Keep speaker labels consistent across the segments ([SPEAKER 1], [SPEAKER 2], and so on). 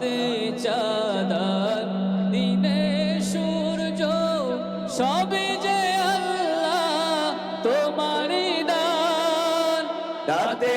[SPEAKER 1] রাতে চাঁদার দিনে সূর্য সবে যে আল্লাহ তোমারি দান।
[SPEAKER 2] রাতে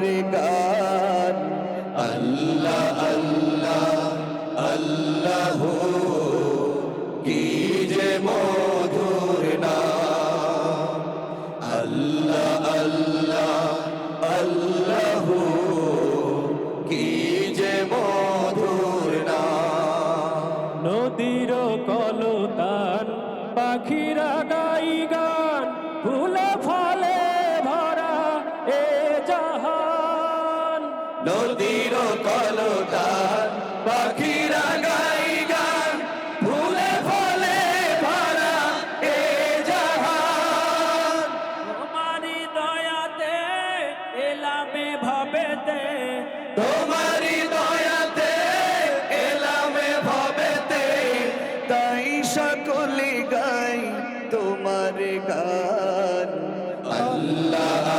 [SPEAKER 2] তোমার গান আল্লাহ আল্লাহ আল্লাহ, কি যে মধুর নাম। আল্লাহ আল্লাহ আল্লাহ, কি যে মধুর নাম।
[SPEAKER 3] নদীর কলতান পাখিরা গাই গান
[SPEAKER 2] নদীর কলতান পাখিরা গাই গান ফুলে ফলে ভরা এ জাহান।
[SPEAKER 3] তোমারি দয়াতে এলামে ভাবেতে।
[SPEAKER 2] তোমারি দয়াতে এলামে ভবেতে। তাই সকলে গাই তোমার গান। আল্লাহ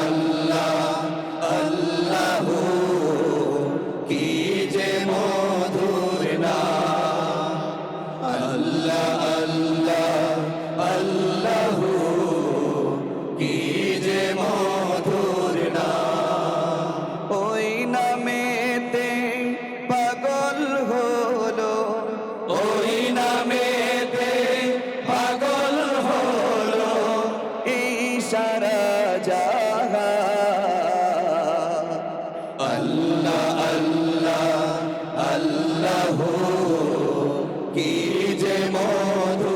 [SPEAKER 2] জাহান আল্লাহ আল্লাহ আল্লাহ কি যে মধুর